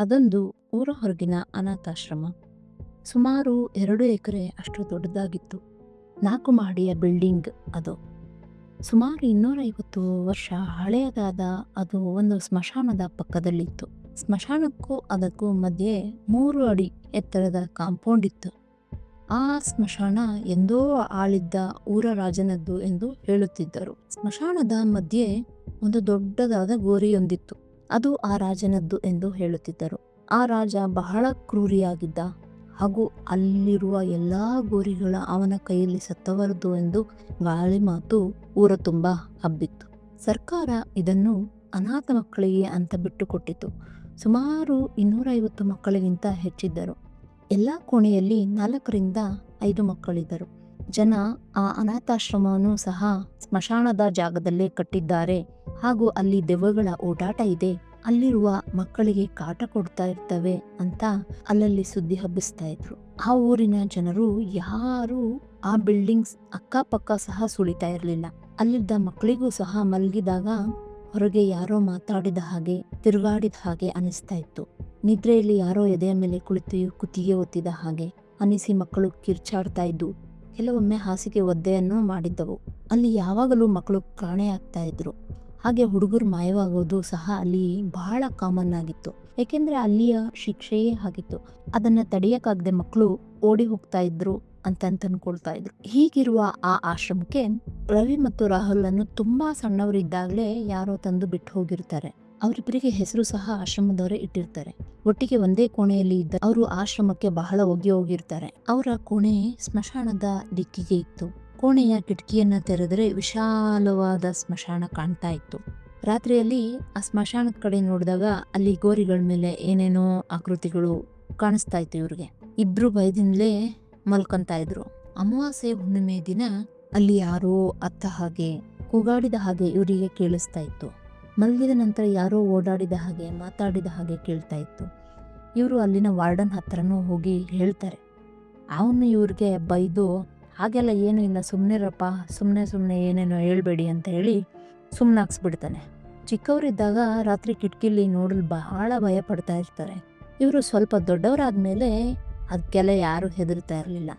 ಅದೊಂದು ಊರ ಹೊರಗಿನ ಅನಾಥಾಶ್ರಮ. ಸುಮಾರು ಎರಡು ಎಕರೆ ಅಷ್ಟು ದೊಡ್ಡದಾಗಿತ್ತು. ನಾಲ್ಕು ಮಹಡಿಯ ಬಿಲ್ಡಿಂಗ್ ಅದು. ಸುಮಾರು ಇನ್ನೂರೈವತ್ತು ವರ್ಷ ಹಳೆಯದಾದ ಅದು ಒಂದು ಸ್ಮಶಾನದ ಪಕ್ಕದಲ್ಲಿತ್ತು. ಸ್ಮಶಾನಕ್ಕೂ ಅದಕ್ಕೂ ಮಧ್ಯೆ ಮೂರು ಅಡಿ ಎತ್ತರದ ಕಾಂಪೌಂಡ್ ಇತ್ತು. ಆ ಸ್ಮಶಾನ ಎಂದೋ ಆಳಿದ್ದ ಊರ ರಾಜನದ್ದು ಎಂದು ಹೇಳುತ್ತಿದ್ದರು. ಸ್ಮಶಾನದ ಮಧ್ಯೆ ಒಂದು ದೊಡ್ಡದಾದ ಗೋರಿಯೊಂದಿತ್ತು. ಅದು ಆ ರಾಜನದ್ದು ಎಂದು ಹೇಳುತ್ತಿದ್ದರು. ಆ ರಾಜ ಬಹಳ ಕ್ರೂರಿಯಾಗಿದ್ದ ಹಾಗೂ ಅಲ್ಲಿರುವ ಎಲ್ಲ ಗೋರಿಗಳ ಅವನ ಕೈಯಲ್ಲಿ ಸತ್ತವರದು ಎಂದು ಗಾಳಿ ಮಾತು ಊರ ತುಂಬ ಹಬ್ಬಿತ್ತು. ಸರ್ಕಾರ ಇದನ್ನು ಅನಾಥ ಮಕ್ಕಳಿಗೆ ಅಂತ ಬಿಟ್ಟುಕೊಟ್ಟಿತು. ಸುಮಾರು ಇನ್ನೂರೈವತ್ತು ಮಕ್ಕಳಿಗಿಂತ ಹೆಚ್ಚಿದ್ದರು. ಎಲ್ಲ ಕೋಣೆಯಲ್ಲಿ ನಾಲ್ಕರಿಂದ ಐದು ಮಕ್ಕಳಿದ್ದರು. ಜನ ಆ ಅನಾಥಾಶ್ರಮವನ್ನು ಸಹ ಸ್ಮಶಾನದ ಜಾಗದಲ್ಲೇ ಕಟ್ಟಿದ್ದಾರೆ ಹಾಗೂ ಅಲ್ಲಿ ದೆವ್ವಗಳ ಓಡಾಟ ಇದೆ ಅಲ್ಲಿರುವ ಮಕ್ಕಳಿಗೆ ಕಾಟ ಕೊಡ್ತಾ ಇರ್ತವೆ ಅಂತ ಅಲ್ಲಲ್ಲಿ ಸುದ್ದಿ ಹಬ್ಬಿಸ್ತಾ ಇದ್ರು. ಆ ಊರಿನ ಜನರು ಯಾರು ಆ ಬಿಲ್ಡಿಂಗ್ಸ್ ಅಕ್ಕಪಕ್ಕ ಸಹ ಸುಳಿತಾ ಇರಲಿಲ್ಲ. ಅಲ್ಲಿದ್ದ ಮಕ್ಕಳಿಗೂ ಸಹ ಮಲಗಿದಾಗ ಹೊರಗೆ ಯಾರೋ ಮಾತಾಡಿದ ಹಾಗೆ, ತಿರುಗಾಡಿದ ಹಾಗೆ ಅನಿಸ್ತಾ ಇತ್ತು. ನಿದ್ರೆಯಲ್ಲಿ ಯಾರೋ ಎದೆಯ ಮೇಲೆ ಕುಳಿತು ಕುತ್ತಿಗೆ ಒತ್ತಿದ ಹಾಗೆ ಅನಿಸಿ ಮಕ್ಕಳು ಕಿರ್ಚಾಡ್ತಾ ಇದ್ದು, ಕೆಲವೊಮ್ಮೆ ಹಾಸಿಗೆ ಒದ್ದೆಯನ್ನು ಮಾಡಿದ್ದವು. ಅಲ್ಲಿ ಯಾವಾಗಲೂ ಮಕ್ಕಳು ಕಾಣೆಯಾಗ್ತಾ ಇದ್ರು. ಹಾಗೆ ಹುಡುಗರು ಮಾಯವಾಗೋದು ಸಹ ಅಲ್ಲಿ ಬಹಳ ಕಾಮನ್ ಆಗಿತ್ತು. ಏಕೆಂದ್ರೆ ಅಲ್ಲಿಯ ಶಿಕ್ಷೆಯೇ ಆಗಿತ್ತು ಅದನ್ನ ತಡೆಯಕ್ಕಾಗದೆ ಮಕ್ಕಳು ಓಡಿ ಹೋಗ್ತಾ ಇದ್ರು ಅಂತ ಅನ್ಕೊಳ್ತಾ ಇದ್ರು. ಹೀಗಿರುವ ಆ ಆಶ್ರಮಕ್ಕೆ ರವಿ ಮತ್ತು ರಾಹುಲ್ ಅನ್ನು ತುಂಬಾ ಸಣ್ಣವರಿದ್ದಾಗಲೇ ಯಾರೋ ತಂದು ಬಿಟ್ಟು ಹೋಗಿರ್ತಾರೆ. ಅವರಿಬ್ಬರಿಗೆ ಹೆಸರು ಸಹ ಆಶ್ರಮದವರೇ ಇಟ್ಟಿರ್ತಾರೆ. ಒಟ್ಟಿಗೆ ಒಂದೇ ಕೋಣೆಯಲ್ಲಿ ಇದ್ದ ಅವರು ಆಶ್ರಮಕ್ಕೆ ಬಹಳ ಒಗ್ಗಿ ಹೋಗಿರ್ತಾರೆ. ಅವರ ಕೋಣೆ ಸ್ಮಶಾನದ ದಿಕ್ಕಿಗೆ ಇತ್ತು. ಕೋಣೆಯ ಕಿಟಕಿಯನ್ನು ತೆರೆದರೆ ವಿಶಾಲವಾದ ಸ್ಮಶಾನ ಕಾಣ್ತಾ ಇತ್ತು. ರಾತ್ರಿಯಲ್ಲಿ ಆ ಸ್ಮಶಾನದ ಕಡೆ ನೋಡಿದಾಗ ಅಲ್ಲಿ ಗೋರಿಗಳ ಮೇಲೆ ಏನೇನೋ ಆಕೃತಿಗಳು ಕಾಣಿಸ್ತಾ ಇತ್ತು ಇವ್ರಿಗೆ. ಇಬ್ರು ಭಯದಿಂದಲೇ ಮಲ್ಕೊಂತ ಇದ್ರು. ಅಮಾವಾಸ್ಯೆ ಹುಣ್ಣಿಮೆ ದಿನ ಅಲ್ಲಿ ಯಾರೋ ಅತ್ತ ಹಾಗೆ ಕೂಗಾಡಿದ ಹಾಗೆ ಇವರಿಗೆ ಕೇಳಿಸ್ತಾ ಇತ್ತು. ಮಲಗಿದ ನಂತರ ಯಾರೋ ಓಡಾಡಿದ ಹಾಗೆ ಮಾತಾಡಿದ ಹಾಗೆ ಕೇಳ್ತಾ ಇತ್ತು. ಇವರು ಅಲ್ಲಿನ ವಾರ್ಡನ್ ಹತ್ರನೂ ಹೋಗಿ ಹೇಳ್ತಾರೆ. ಅವನು ಇವ್ರಿಗೆ ಬೈದು ಹಾಗೆಲ್ಲ ಏನು ಇಲ್ಲ ಸುಮ್ಮನಿರಪ್ಪ ಸುಮ್ಮನೆ ಸುಮ್ಮನೆ ಏನೇನೋ ಹೇಳ್ಬೇಡಿ ಅಂತ ಹೇಳಿ ಸುಮ್ಮನಾಕ್ಸ್ಬಿಡ್ತಾನೆ ಚಿಕ್ಕವರಿದ್ದಾಗ ರಾತ್ರಿ ಕಿಟಕಿಲಿ ನೋಡಲು ಬಹಳ ಭಯ ಪಡ್ತಾ ಇರ್ತಾರೆ. ಇವರು ಸ್ವಲ್ಪ ದೊಡ್ಡವರಾದ ಮೇಲೆ ಅದಕ್ಕೆಲ್ಲ ಯಾರೂ ಹೆದರ್ತಾ ಇರಲಿಲ್ಲ.